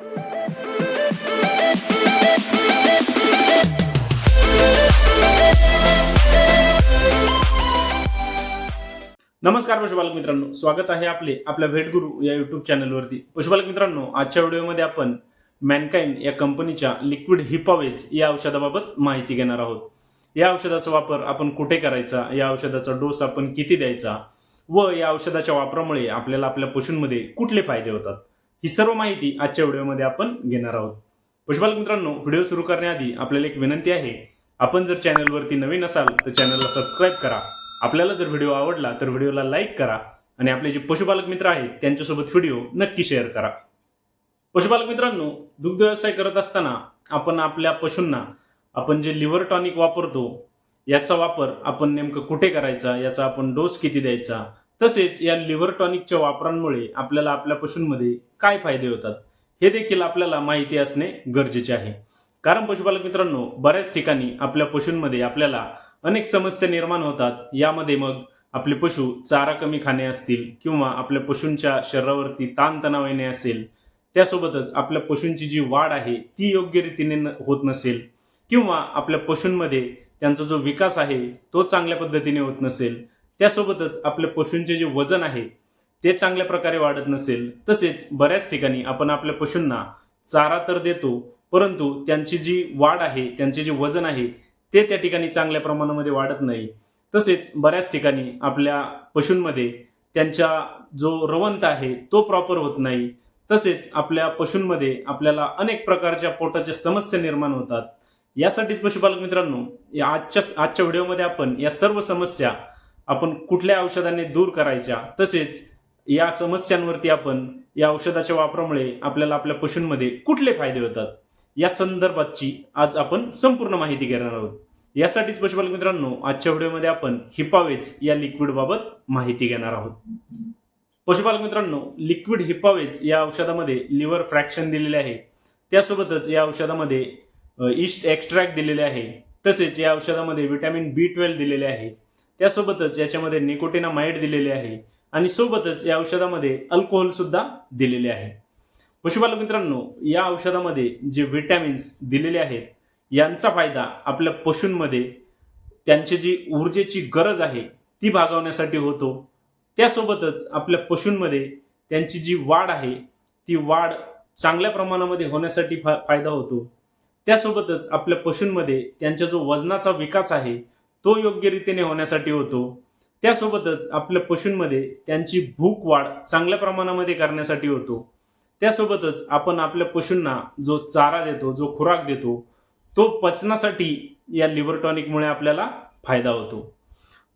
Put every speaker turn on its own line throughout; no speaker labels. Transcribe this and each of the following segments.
नमस्कार पशुपालक मित्रांनो. स्वागत आहे आपले आपल्या भेटगुरु या युट्यूब चॅनलवरती पशुपालक मित्रांनो आजच्या व्हिडिओमध्ये आपण मॅनकाईन या कंपनीच्या लिक्विड हिपावेज या औषधाबाबत माहिती घेणार आहोत. या औषधाचा वापर आपण कुठे करायचा? या औषधाचा डोस आपण किती द्यायचा? व या औषधाच्या वापरामुळे आपल्याला आपल्या पशूंमध्ये कुठले फायदे होतात? ही सर्व माहिती आजच्या व्हिडिओमध्ये आपण घेणार आहोत. पशुपालक मित्रांनो व्हिडिओ सुरू करण्याआधी आपल्याला एक विनंती आहे. आपण जर चॅनलवरती नवीन असाल तर चॅनलला सबस्क्राईब करा. आपल्याला जर व्हिडिओ आवडला तर व्हिडिओला लाईक करा आणि आपले जे पशुपालक मित्र आहेत त्यांच्यासोबत व्हिडिओ नक्की शेअर करा. पशुपालक मित्रांनो दुग्ध व्यवसाय करत असताना आपण आपल्या पशूंना आपण जे लिव्हर टॉनिक वापरतो याचा वापर आपण नेमकं कुठे करायचा याचा आपण डोस किती द्यायचा तसेच या लिव्हर टॉनिकच्या वापरांमुळे आपल्याला आपल्या पशूंमध्ये काय फायदे होतात हे देखील आपल्याला माहिती असणे गरजेचे आहे. कारण पशुपालक मित्रांनो बऱ्याच ठिकाणी आपल्या पशूंमध्ये आपल्याला अनेक समस्या निर्माण होतात. यामध्ये मग आपले पशु चारा कमी खाणे असतील किंवा आपल्या पशूंच्या शरीरावरती ताणतणाव येणे असेल त्यासोबतच आपल्या पशूंची जी वाढ आहे ती योग्य रीतीने होत नसेल किंवा आपल्या पशूंमध्ये त्यांचा जो विकास आहे तो चांगल्या पद्धतीने होत नसेल त्यासोबतच आपल्या पशूंचे जे वजन आहे ते चांगल्या प्रकारे वाढत नसेल तसेच बऱ्याच ठिकाणी आपण आपल्या पशूंना चारा तर देतो परंतु त्यांची जी वाढ आहे त्यांचे जे वजन आहे ते त्या ठिकाणी चांगल्या प्रमाणामध्ये वाढत नाही. तसेच बऱ्याच ठिकाणी आपल्या पशूंमध्ये त्यांच्या जो रवंत आहे तो प्रॉपर होत नाही. तसेच आपल्या पशूंमध्ये आपल्याला अनेक प्रकारच्या पोटाच्या समस्या निर्माण होतात. यासाठीच पशुपालक मित्रांनो या आजच्या आजच्या व्हिडिओमध्ये आपण या सर्व समस्या आपण कुठल्या औषधाने दूर करायच्या तसेच या समस्यांवरती आपण या औषधाच्या वापरामुळे आपल्याला आपल्या पशूंमध्ये कुठले फायदे होतात? या संदर्भातची आज आपण संपूर्ण माहिती घेणार आहोत. यासाठीच पशुपालक मित्रांनो आजच्या व्हिडिओमध्ये आपण हिपावेज या लिक्विड बाबत माहिती घेणार आहोत. पशुपालक मित्रांनो लिक्विड हिपावेज या औषधामध्ये लिव्हर फ्रॅक्शन दिलेले आहे. त्यासोबतच या औषधामध्ये ईस्ट एक्स्ट्रॅक्ट दिलेले आहे. तसेच या औषधामध्ये व्हिटॅमिन बी ट्वेल्व दिलेले आहे. त्यासोबतच याच्यामध्ये निकोटिनामाइड दिलेले आहे. आणि सोबतच या औषधामध्ये अल्कोहोल सुद्धा दिलेले आहे. पशुपालक मित्रांनो या औषधामध्ये जे विटॅमिन्स दिलेले आहेत यांचा फायदा आपल्या पशूंमध्ये त्यांची जी ऊर्जेची गरज आहे ती भागवण्यासाठी होतो. त्यासोबतच आपल्या पशूंमध्ये त्यांची जी वाढ आहे ती वाढ चांगल्या प्रमाणामध्ये होण्यासाठी फा फायदा होतो. त्यासोबतच आपल्या पशूंमध्ये त्यांचा जो वजनाचा विकास आहे तो योग्य रीतीने होण्यासाठी होतो. त्यासोबतच आपल्या पशूंमध्ये त्यांची भूक वाढ चांगल्या प्रमाणामध्ये करण्यासाठी होतो. त्यासोबतच आपण आपल्या पशूंना जो चारा देतो जो खुराक देतो तो पचनासाठी या लिव्हर टॉनिकमुळे आपल्याला फायदा होतो.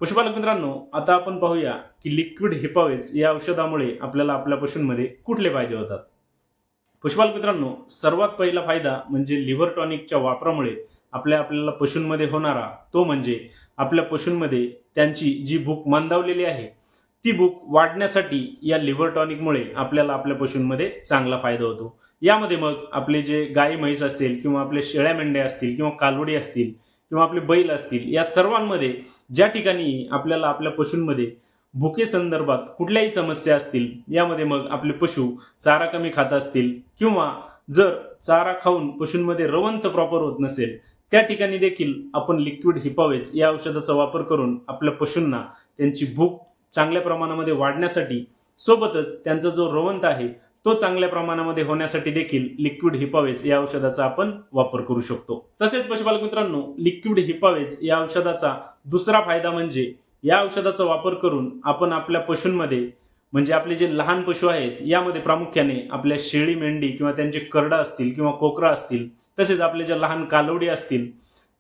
पशुपालक मित्रांनो आता आपण पाहूया की लिक्विड हिपावेज या औषधामुळे आपल्याला आपल्या पशूंमध्ये कुठले फायदे होतात? पशुपालक मित्रांनो सर्वात पहिला फायदा म्हणजे लिव्हर टॉनिकच्या वापरामुळे आपल्या आपल्याला पशूंमध्ये होणारा तो म्हणजे आपल्या पशूंमध्ये त्यांची जी भूक मंदावलेली आहे ती भूक वाढण्यासाठी या लिव्हर टॉनिकमुळे आपल्याला आपल्या पशूंमध्ये चांगला फायदा होतो. यामध्ये मग आपले जे गाई म्हैस असतील किंवा आपले शेळ्या मेंढ्या असतील किंवा कालवडी असतील किंवा आपले बैल असतील या सर्वांमध्ये ज्या ठिकाणी आपल्याला आपल्या पशूंमध्ये भुके संदर्भात कुठल्याही समस्या असतील यामध्ये मग आपले पशु चारा कमी खात असतील किंवा जर चारा खाऊन पशूंमध्ये रवंथ प्रॉपर होत नसेल त्या ठिकाणी देखील आपण लिक्विड हिपावेज या औषधाचा वापर करून आपल्या पशूंना त्यांची भूक चांगल्या प्रमाणामध्ये वाढण्यासाठी सोबतच त्यांचा जो रवंत आहे तो चांगल्या प्रमाणामध्ये होण्यासाठी देखील लिक्विड हिपावेज या औषधाचा आपण वापर करू शकतो. तसेच पशुपालक मित्रांनो लिक्विड हिपावेज या औषधाचा दुसरा फायदा म्हणजे या औषधाचा वापर करून आपण आपल्या पशूंमध्ये म्हणजे आपले जे लहान पशु आहेत यामध्ये प्रामुख्याने आपल्या शेळी मेंढी किंवा त्यांचे करडा असतील किंवा कोकरा असतील तसेच आपले ज्या लहान कालवडी असतील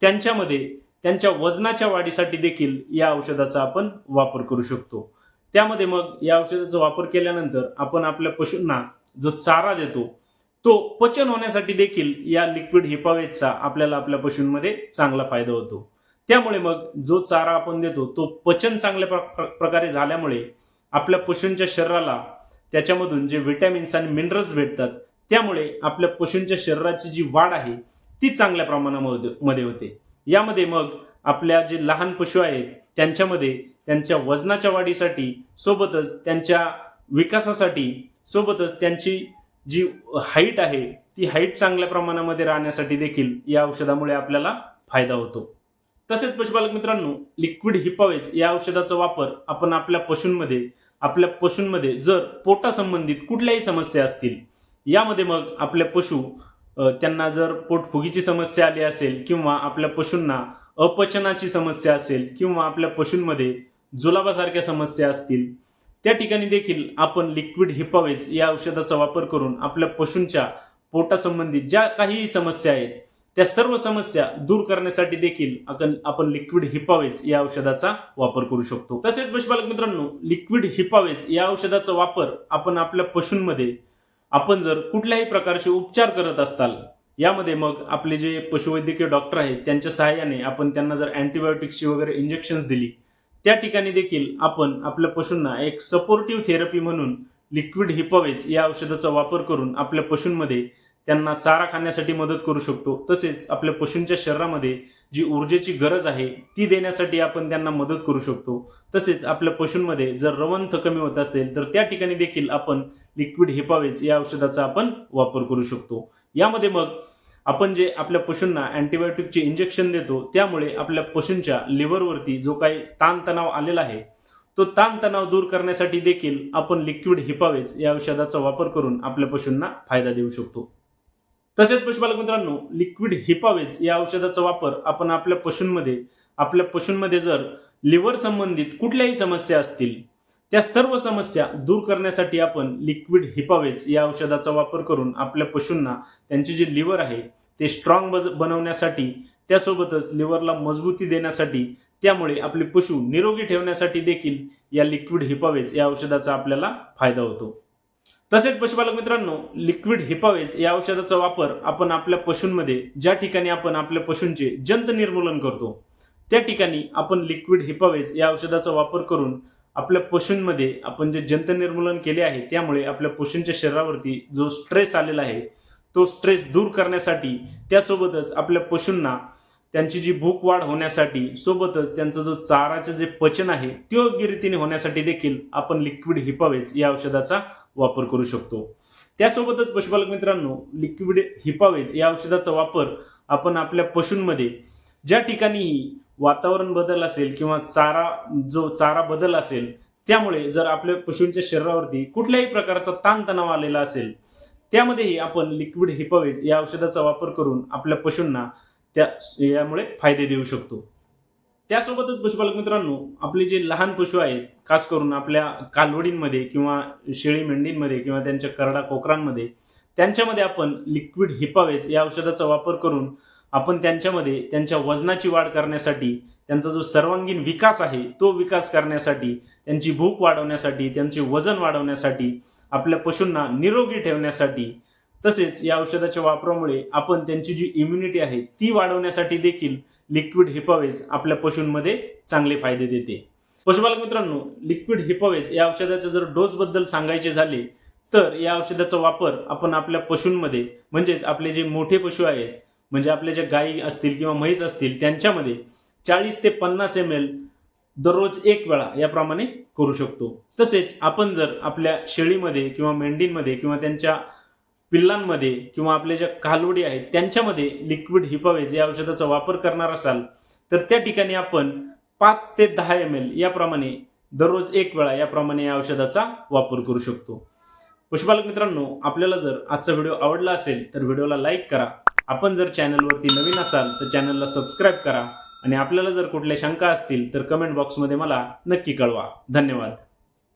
त्यांच्यामध्ये त्यांच्या वजनाच्या वाढीसाठी देखील या औषधाचा आपण वापर करू शकतो. त्यामध्ये मग या औषधाचा वापर केल्यानंतर आपण आपल्या पशूंना जो चारा देतो तो पचन होण्यासाठी देखील या लिक्विड हिपावेजचा आपल्याला आपल्या पशूंमध्ये चांगला फायदा होतो. त्यामुळे मग जो चारा आपण देतो तो पचन चांगल्या प्र- प्रकारे झाल्यामुळे आपल्या पशूंच्या शरीराला त्याच्यामधून जे विटॅमिन्स आणि मिनरल्स भेटतात त्यामुळे आपल्या पशूंच्या शरीराची जी वाढ आहे ती चांगल्या प्रमाणामध्ये मध्ये होते. यामध्ये मग आपल्या जे लहान पशु आहेत त्यांच्यामध्ये त्यांच्या वजनाच्या वाढीसाठी सोबतच त्यांच्या विकासासाठी सोबतच त्यांची जी हाईट आहे ती हाईट चांगल्या प्रमाणामध्ये राहण्यासाठी देखील या औषधामुळे आपल्याला फायदा होतो. तसेच पशुपालक मित्रांनो लिक्विड हिपावेज या औषधाचा वापर आपण आपल्या पशूंमध्ये आपल्या पशूंमध्ये जर पोटासंबंधित कुठल्याही समस्या असतील यामध्ये मग आपले पशु त्यांना जर पोटफुगीची समस्या आली असेल किंवा आपल्या पशूंना अपचनाची समस्या असेल किंवा आपल्या पशूंमध्ये जुलाबासारख्या समस्या असतील त्या ठिकाणी देखील आपण लिक्विड हिपावेज या औषधाचा वापर करून आपल्या पशूंच्या पोटासंबंधित ज्या काही समस्या आहेत त्या सर्व समस्या दूर करण्यासाठी देखील आपण आपण लिक्विड हिपावेज या औषधाचा वापर करू शकतो. तसेच पशुपालक मित्रांनो लिक्विड हिपावेज या औषधाचा वापर आपण आपल्या पशूंमध्ये आपण जर कुठल्याही प्रकारचे उपचार करत असाल यामध्ये मग आपले जे पशुवैद्यकीय डॉक्टर आहेत त्यांच्या सहाय्याने आपण त्यांना जर अँटीबायोटिक्सची वगैरे इंजेक्शन्स दिली त्या ठिकाणी देखील आपण आपल्या पशूंना एक सपोर्टिव्ह थेरपी म्हणून लिक्विड हिपावेज या औषधाचा वापर करून आपल्या पशूंमध्ये त्यांना चारा खाण्यासाठी मदत करू शकतो. तसेच आपल्या पशूंच्या शरीरामध्ये जी ऊर्जेची गरज आहे ती देण्यासाठी आपण त्यांना मदत करू शकतो. तसेच आपल्या पशूंमध्ये जर रवंथ कमी होत असेल तर त्या ठिकाणी देखील आपण लिक्विड हिपावेज या औषधाचा आपण वापर करू शकतो. यामध्ये मग आपण जे आपल्या पशूंना अँटीबायोटिकचे इंजेक्शन देतो त्यामुळे आपल्या पशूंच्या लिव्हरवरती जो काही ताणतणाव आलेला आहे तो ताणतणाव दूर करण्यासाठी देखील आपण लिक्विड हिपावेज या औषधाचा वापर करून आपल्या पशूंना फायदा देऊ शकतो. तसेच पशुपालक मित्रांनो लिक्विड हिपावेज या औषधाचा वापर आपण आपल्या पशूंमध्ये आपल्या पशूंमध्ये जर लिव्हर संबंधित कुठल्याही समस्या असतील त्या सर्व समस्या दूर करण्यासाठी आपण लिक्विड हिपावेज या औषधाचा वापर करून आपल्या पशूंना त्यांचे जे लिव्हर आहे ते स्ट्रॉंग बनवण्यासाठी त्यासोबतच लिव्हरला मजबूती देण्यासाठी त्यामुळे आपले पशु निरोगी ठेवण्यासाठी देखील या लिक्विड हिपावेज या औषधाचा आपल्याला फायदा होतो. तसेच पशुपालक मित्रांनो लिक्विड हिपावेज या औषधाचा वापर आपण आपल्या पशूंमध्ये ज्या ठिकाणी आपण आपल्या पशूंचे जंत निर्मूलन करतो त्या ठिकाणी आपण लिक्विड हिपावेज या औषधाचा वापर करून आपल्या पशूंमध्ये आपण जे जंत निर्मूलन केले आहे त्यामुळे आपल्या पशूंच्या शरीरावरती जो स्ट्रेस आलेला आहे तो स्ट्रेस दूर करण्यासाठी त्यासोबतच आपल्या पशूंना त्यांची जी भूक वाढ होण्यासाठी सोबतच त्यांचं जो चाराचं जे पचन आहे ते योग्य रीतीने होण्यासाठी देखील आपण लिक्विड हिपावेज या औषधाचा वापर करू शकतो. त्यासोबतच पशुपालक मित्रांनो लिक्विड हिपावेज या औषधाचा वापर आपण आपल्या पशूंमध्ये ज्या ठिकाणी वातावरण बदल असेल किंवा चारा जो चारा बदल असेल त्यामुळे जर आपल्या पशूंच्या शरीरावरती कुठल्याही प्रकारचा ताणतणाव आलेला असेल त्यामध्येही आपण लिक्विड हिपावेज या औषधाचा वापर करून आपल्या पशूंना त्या यामुळे फायदे देऊ शकतो. त्यासोबतच पशुपालक मित्रांनो आपले जे लहान पशु आहेत खास करून आपल्या कालवडींमध्ये किंवा शेळी मेंढींमध्ये किंवा त्यांच्या करडा कोकरांमध्ये त्यांच्यामध्ये आपण लिक्विड हिपावेज या औषधाचा वापर करून आपण त्यांच्यामध्ये त्यांच्या वजनाची वाढ करण्यासाठी त्यांचा जो सर्वांगीण विकास आहे तो विकास करण्यासाठी त्यांची भूक वाढवण्यासाठी त्यांचे वजन वाढवण्यासाठी आपल्या पशूंना निरोगी ठेवण्यासाठी तसेच या औषधाच्या वापरामुळे आपण त्यांची जी इम्युनिटी आहे ती वाढवण्यासाठी देखील लिक्विड हिपावेज आपल्या पशूंमध्ये चांगले फायदे देते. पशुपालक मित्रांनो लिक्विड हिपावेज या औषधाचे जर डोस बद्दल सांगायचे झाले तर या औषधाचा वापर आपण आपल्या पशूंमध्ये म्हणजेच आपले जे मोठे पशु आहेत म्हणजे आपले जे गायी असतील किंवा म्हैस असतील त्यांच्यामध्ये चाळीस ते पन्नास एम एल दररोज एक वेळा याप्रमाणे करू शकतो. तसेच आपण जर आपल्या शेळीमध्ये किंवा मेंढींमध्ये किंवा त्यांच्या पिल्लांमध्ये किंवा आपल्या ज्या कालवडी आहेत त्यांच्यामध्ये लिक्विड हिपावेज या औषधाचा वापर करणार असाल तर त्या ठिकाणी आपण पाच ते दहा एम एल याप्रमाणे दररोज एक वेळा याप्रमाणे या औषधाचा वापर करू शकतो. पशुपालक मित्रांनो आपल्याला जर आजचा व्हिडिओ आवडला असेल तर व्हिडिओला लाईक करा. आपण जर चॅनलवरती नवीन असाल तर चॅनलला सबस्क्राईब करा. आणि आपल्याला जर कुठल्या शंका असतील तर कमेंट बॉक्समध्ये मला नक्की कळवा. धन्यवाद.